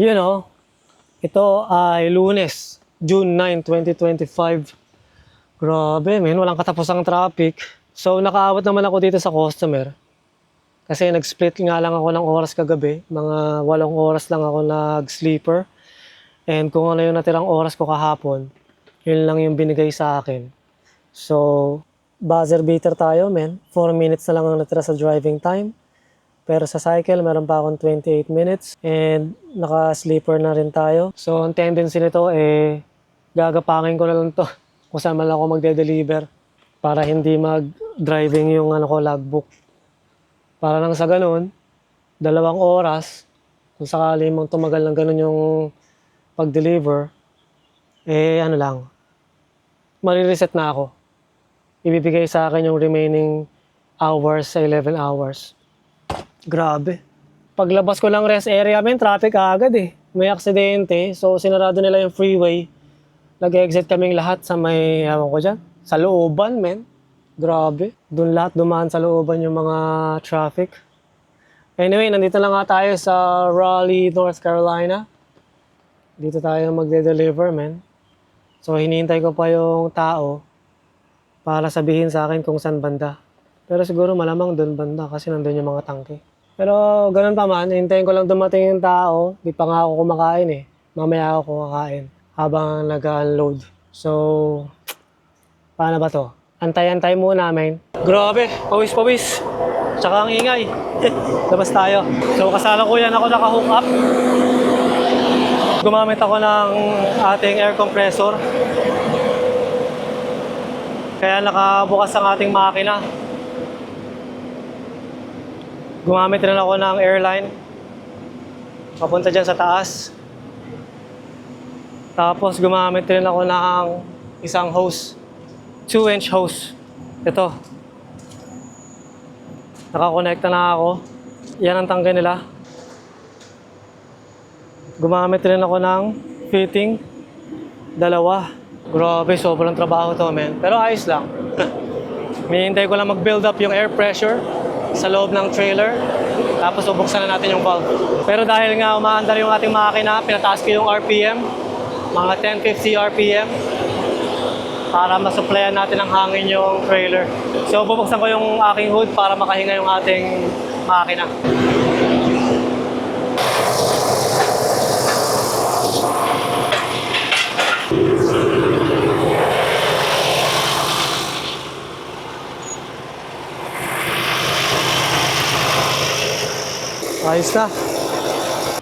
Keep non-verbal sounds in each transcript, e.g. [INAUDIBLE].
You know, ito ay lunes, June 9, 2025. Grabe, men, walang katapusang traffic. So, nakaawat naman ako dito sa customer. Kasi nag-split nga lang ako ng oras kagabi. Mga walong oras lang ako nag-sleeper. And kung ano yung natirang oras ko kahapon, yun lang yung binigay sa akin. So, buzzer beater tayo, men. 4 minutes na lang ang natira sa driving time. Pero sa cycle, meron pa akong 28 minutes and naka-sleeper na rin tayo. So, ang tendency nito eh, gagapangin ko na lang to [LAUGHS] kung saan man ako magde-deliver para hindi mag-driving yung ano ko, logbook. Para lang sa ganun, dalawang oras, kung sakali mong tumagal ng ganun yung pag-deliver, eh ano lang, marireset na ako. Ibibigay sa akin yung remaining hours sa 11 hours. Grabe. Paglabas ko lang rest area, men, traffic agad eh. May aksidente, so sinarado nila yung freeway. Nag-exit kaming lahat sa may, ewan ko dyan, sa looban, men. Grabe. Doon lahat dumaan sa looban yung mga traffic. Anyway, nandito lang nga tayo sa Raleigh, North Carolina. Dito tayo magde-deliver, men. So, hinihintay ko pa yung tao para sabihin sa akin kung saan banda. Pero siguro malamang doon banda kasi nandun yung mga tangke. Pero ganun pa man, hintayin ko lang dumating yung tao. Di pa nga ako kumakain eh. Mamaya ako kumakain habang nag-unload. So, paano ba to? Antay-antay muna namin. Grabe, pawis-pawis. Tsaka ang ingay. [LAUGHS] Labas tayo. So, kasalukuyan ako naka-hook up. Gumamit ako ng ating air compressor. Kaya nakabukas ang ating makina. Gumamit rin ako ng airline. Papunta dyan sa taas. Tapos gumamit rin ako ng isang hose. 2-inch hose. Ito. Nakakonekta na ako. Yan ang tangke nila. Gumamit rin ako ng fitting. Dalawa. Grabe, sobrang trabaho to, men. Pero ayos lang. [LAUGHS] Hinihintay ko lang mag-build up yung air pressure sa loob ng trailer. Tapos bubuksan na natin yung valve. Pero dahil nga umaandar yung ating makina, pinataas ko yung RPM. Mga 1050 RPM. Para masupplyan natin ng hangin yung trailer. So bubuksan ko yung aking hood para makahinga yung ating makina. Ayos na.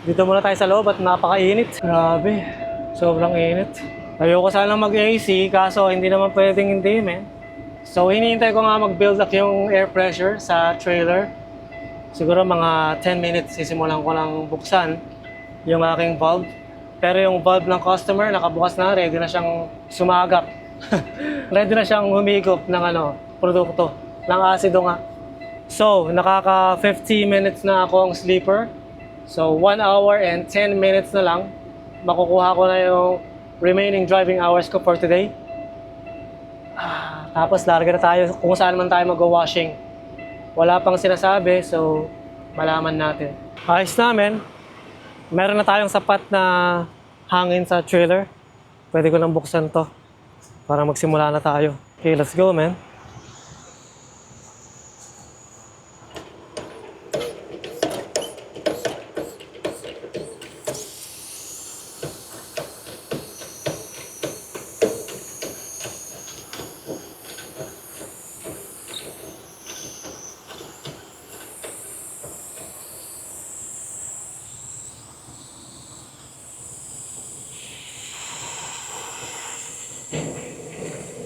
Dito muna tayo sa loob at napakainit. Grabe. Sobrang init. Ayoko sana mag-AC kaso hindi naman pwedeng hindi, men. So, hinihintay ko nga mag-build up yung air pressure sa trailer. Siguro mga 10 minutes sisimulan ko lang buksan yung aking valve. Pero yung valve ng customer nakabukas na, ready na siyang sumagap. [LAUGHS] ready na siyang humigop ng ano, produkto, ng asido nga. So, nakaka 50 minutes na ako ang sleeper. So, 1 hour and 10 minutes na lang. Makukuha ko na yung remaining driving hours ko for today. Ah, tapos, larga na tayo kung saan man tayo mag-washing. Wala pang sinasabi, so malaman natin. Ayos namin. Meron na tayong sapat na hangin sa trailer. Pwede ko nang buksan to para magsimula na tayo. Okay, let's go, man.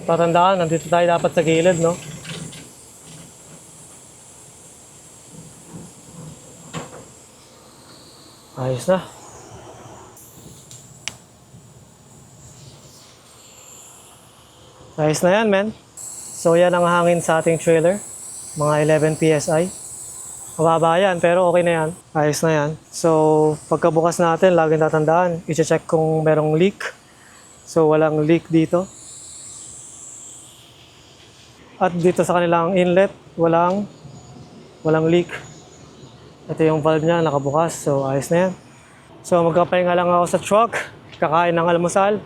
Tatandaan, nandito tayo dapat sa gilid, no? Ayos na. Ayos na yan, men. So, yan ang hangin sa ating trailer. Mga 11 PSI. Mababa yan, pero okay na yan. Ayos na yan. So, pagkabukas natin, laging tatandaan, i-check kung merong leak. So, walang leak dito. At dito sa kanilang inlet, walang walang leak. Ito yung valve niya, nakabukas. So, ayos na yan. So magkapahinga lang ako sa truck, kakain ng almusal,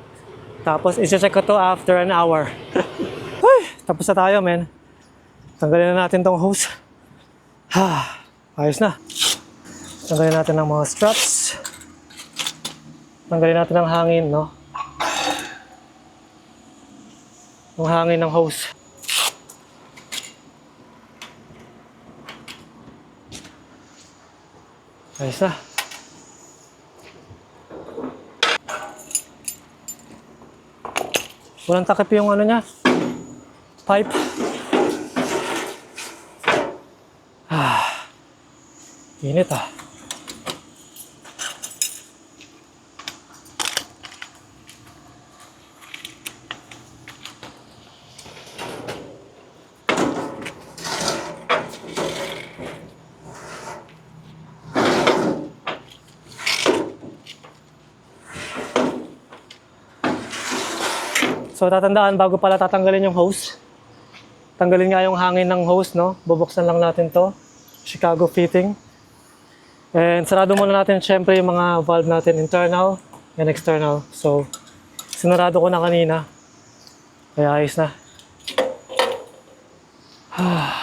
tapos isi-check ko to after an hour. [LAUGHS] Ay, tapos na tayo, men. Tanggalin na natin tong hose. Ha, ayos na. Tanggalin natin ng mga straps. Tanggalin natin ang hangin, no? Ang hangin ng hose. Ayos na. Walang takip yung ano niya. Pipe. Ah. Init ah. So tatandaan bago pala tatanggalin yung hose. Tanggalin nga yung hangin ng hose, no? Bubuksan lang natin to. Chicago fitting. And sarado muna natin syempre yung mga valve natin, internal and external. So, sinarado ko na kanina. Kaya ayos na. [SIGHS]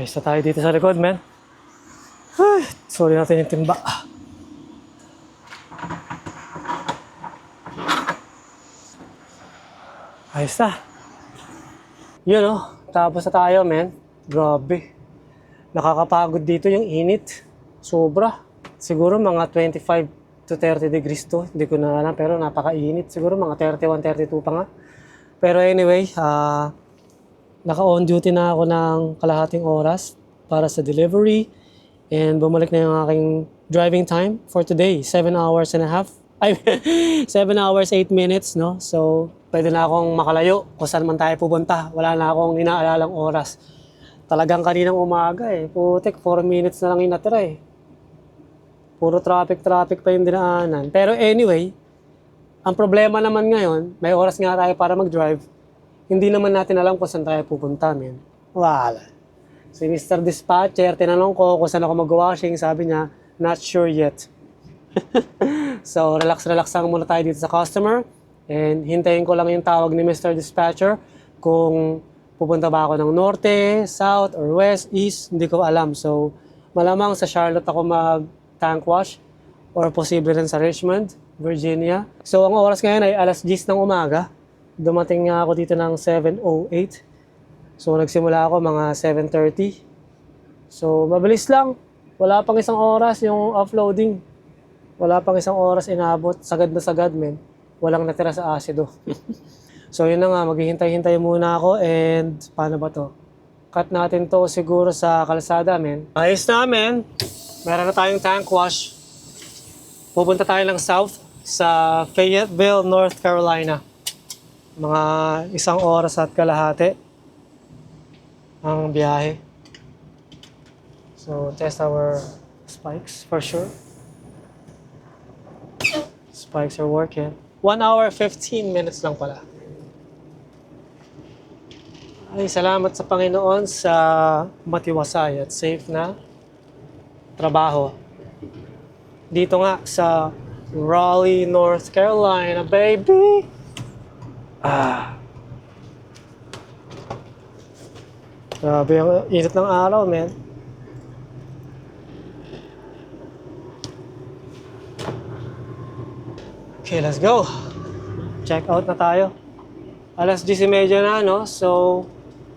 Ayos na tayo dito sa likod, man. Ay, sorry natin yung timba. Ayos na. Yun oh, tapos na tayo, man. Grabe. Nakakapagod dito yung init. Sobra. Siguro mga 25 to 30 degrees to. Hindi ko na alam, pero napakainit. Siguro mga 31, 32 pa nga. Pero anyway, ah... naka-on duty na ako ng kalahating oras para sa delivery and bumalik na yung aking driving time for today, 7 hours and a half. [LAUGHS] Ay, 7 hours, 8 minutes, no? So, pwede na akong makalayo kung saan man tayo pupunta. Wala na akong inaalalang oras. Talagang kaninang umaga eh. Putik, 4 minutes na lang yung natira eh. Puro traffic-traffic pa yung dinaanan. Pero anyway, ang problema naman ngayon, may oras nga tayo para mag-drive hindi naman natin alam kung saan tayo pupunta, men. Wala. Si Mr. Dispatcher, tinanong ko kung saan ako mag-washing, sabi niya, not sure yet. [LAUGHS] so, relax-relax lang muna tayo dito sa customer and hintayin ko lang yung tawag ni Mr. Dispatcher kung pupunta ba ako ng norte, south, or west, east, hindi ko alam. So, malamang sa Charlotte ako mag-tank wash or posible rin sa Richmond, Virginia. So, ang oras ngayon ay alas 10 ng umaga dumating nga ako dito ng 7.08. So, nagsimula ako mga 7.30. So, mabilis lang. Wala pang isang oras yung offloading. Wala pang isang oras inabot. Sagad na sagad, men. Walang natira sa asido. [LAUGHS] so, yun na nga. Maghihintay-hintay muna ako and paano ba to? Cut natin to siguro sa kalsada, men. Ayos na, men. Meron na tayong tank wash. Pupunta tayo ng south sa Fayetteville, North Carolina mga isang oras at kalahati ang biyahe. So, test our spikes for sure. Spikes are working. 1 hour 15 minutes lang pala. Ay, salamat sa Panginoon sa matiwasay at safe na trabaho. Dito nga sa Raleigh, North Carolina, baby! Ah. Grabe ang init ng araw, man. Okay, let's go. Check out na tayo. Alas 10.30 na, no? So,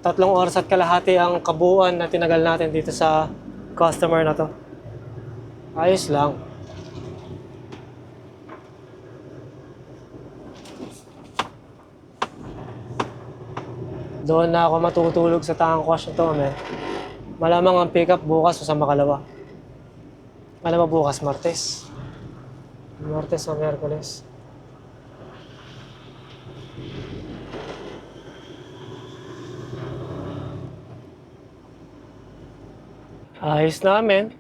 tatlong oras at kalahati ang kabuuan na tinagal natin dito sa customer na to. Ayos lang. Doon na ako matutulog sa tangkwas na to, men. Malamang ang pick-up bukas o sa makalawa. Alam mo bukas, Martes. Martes o Merkules. Ayos namin.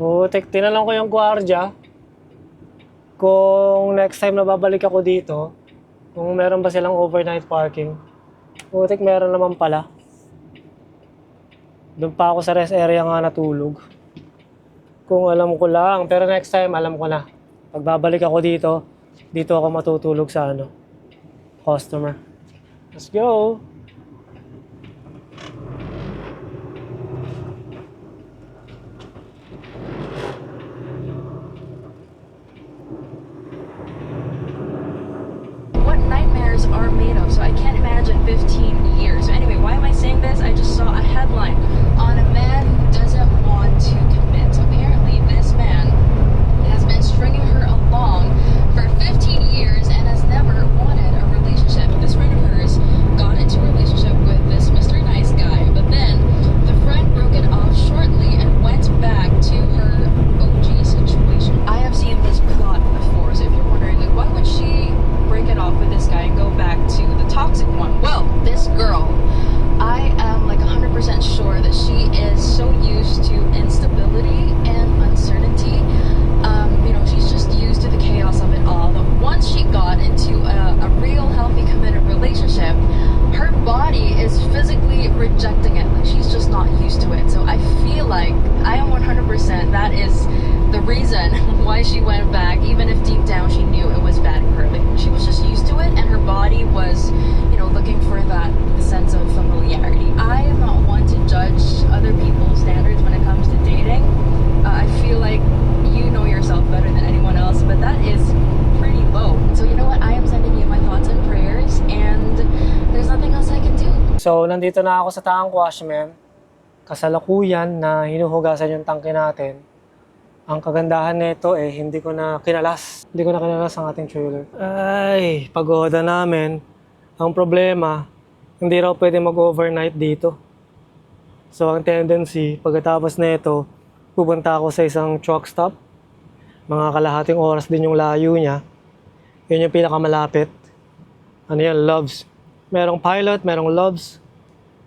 Putik, tinanong ko yung gwardiya kung next time na babalik ako dito, kung meron ba silang overnight parking. Putik, meron naman pala. Doon pa ako sa rest area nga natulog. Kung alam ko lang, pero next time alam ko na. Pag babalik ako dito, dito ako matutulog sa ano, customer. Let's go! Made of. So I can't imagine 15 years. Anyway, why am I saying this? I just saw a headline on a man who doesn't want to commit. Apparently, this man has been stringing her along for 15 years and has never So, nandito na ako sa tank washman. Kasalukuyan na hinuhugasan yung tangke natin. Ang kagandahan nito eh, hindi ko na kinalas. Hindi ko na kinalas ang ating trailer. Ay, pagoda namin. Ang problema, hindi raw pwede mag-overnight dito. So, ang tendency, pagkatapos na ito, pupunta ako sa isang truck stop. Mga kalahating oras din yung layo niya. Yun yung pinakamalapit. Ano yan, Loves. Merong pilot, merong Loves.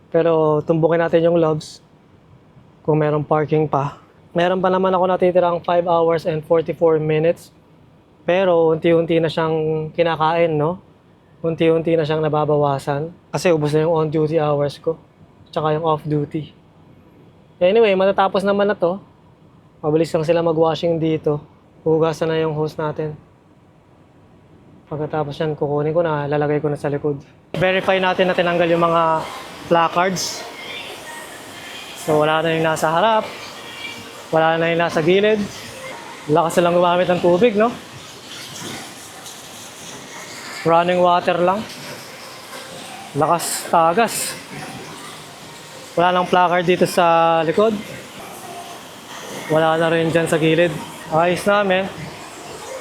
Pero tumbukin natin yung Loves kung merong parking pa. Meron pa naman ako natitirang 5 hours and 44 minutes. Pero unti-unti na siyang kinakain, no? Unti-unti na siyang nababawasan. Kasi ubos na yung on-duty hours ko. Tsaka yung off-duty. Anyway, matatapos naman na to. Mabilis lang sila mag-washing dito. Hugasan na yung hose natin. Pagkatapos yan, kukunin ko na, lalagay ko na sa likod. Verify natin na tinanggal yung mga placards. So wala na yung nasa harap. Wala na yung nasa gilid. Lakas na lang gumamit ng tubig, no? Running water lang. Lakas tagas. Wala nang placard dito sa likod. Wala na rin dyan sa gilid. Ayos namin.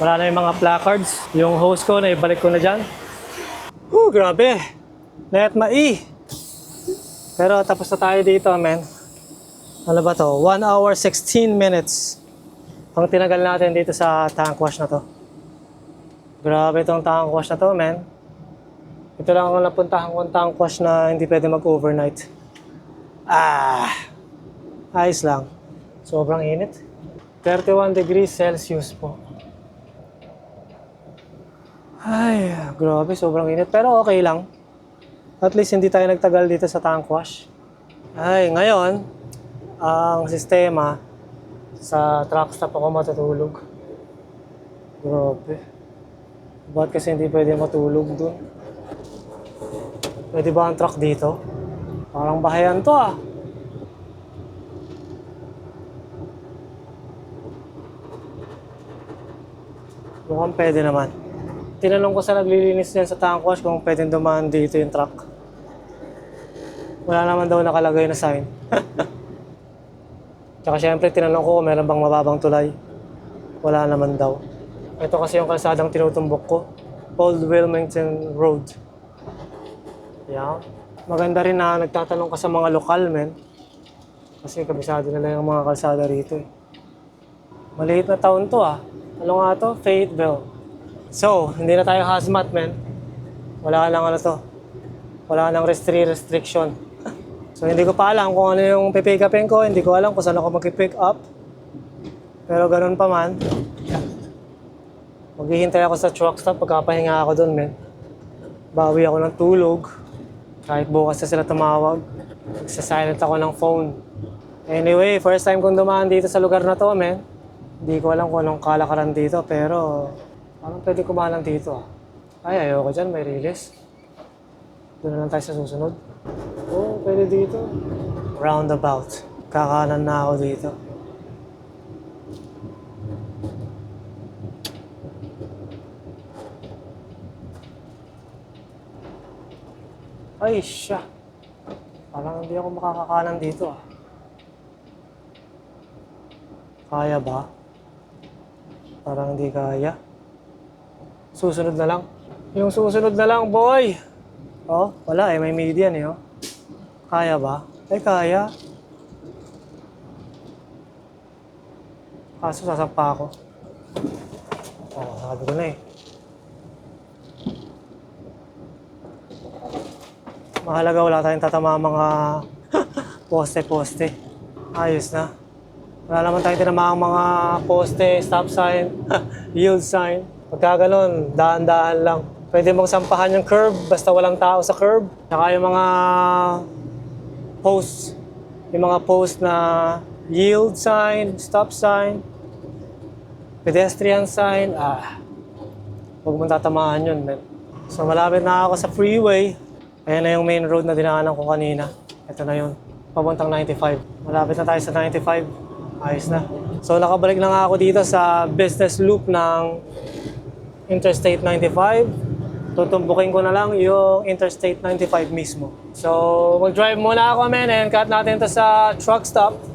Wala na yung mga placards. Yung hose ko, naibalik ko na dyan. Whew, grabe. Let mai. Pero tapos na tayo dito, men. Ano ba to? 1 hour 16 minutes. Ang tinagal natin dito sa tank wash na to. Grabe itong tank wash na to, men. Ito lang ang napuntahan kong tank wash na hindi pwede mag-overnight. Ah! Ayos lang. Sobrang init. 31 degrees Celsius po. Ay, grabe, sobrang init. Pero okay lang. At least hindi tayo nagtagal dito sa tank wash. Ay, ngayon, ang sistema, sa truck stop ako matutulog. Grabe. Ba't kasi hindi pwede matulog dun? Pwede ba ang truck dito? Parang bahayan to ah. Mukhang pwede naman. Tinanong ko sa naglilinis niyan sa tank wash kung pwedeng dumaan dito yung truck. Wala naman daw nakalagay na sign. [LAUGHS] Tsaka syempre tinanong ko kung meron bang mababang tulay. Wala naman daw. Ito kasi yung kalsadang tinutumbok ko. Old Wilmington Road. Yan. Maganda rin na nagtatanong ka sa mga lokal, men. Kasi kabisado nila yung mga kalsada rito eh. Maliit na taon to ah. Ano nga to? Fayetteville. So, hindi na tayo hazmat, men. Wala lang ano to. Wala nang restri restriction. So hindi ko pa alam kung ano yung pipick upin ko, hindi ko alam kung saan ako mag-pick up. Pero ganun pa man, maghihintay ako sa truck stop pagkapahinga ako doon, men. Bawi ako ng tulog. Kahit bukas na sila tumawag, magsa-silent ako ng phone. Anyway, first time kong dumaan dito sa lugar na to, men. Hindi ko alam kung anong kalakaran dito, pero parang pwede kumalang dito. ah. Ay, ayoko dyan, may release. Doon na lang tayo sa susunod. Oo, oh, pwede dito. Roundabout. Kakanan na ako dito. Ay, siya. Parang hindi ako makakakanan dito ah. Kaya ba? Parang hindi kaya. Susunod na lang. Yung susunod na lang, boy! Oh, wala eh. May median eh, oh. Kaya ba? Ay, kaya. Kaso sasampa ako. Oh, sabi ko na eh. Mahalaga wala tayong tatama mga [LAUGHS] poste-poste. Ayos na. Wala naman tayong tinamang mga poste, stop sign, [LAUGHS] yield sign. Pagka ganun, daan-daan lang. Pwede mong sampahan yung curb basta walang tao sa curb. Saka yung mga posts, yung mga post na yield sign, stop sign, pedestrian sign, ah, huwag mong tatamaan yun, man. So malapit na ako sa freeway. Ayan na yung main road na dinaanan ko kanina. Ito na yun. Papuntang 95. Malapit na tayo sa 95. Ayos na. So nakabalik na nga ako dito sa business loop ng Interstate 95. Tutumbukin ko na lang yung Interstate 95 mismo. So mag-drive muna ako men and cut natin to sa truck stop.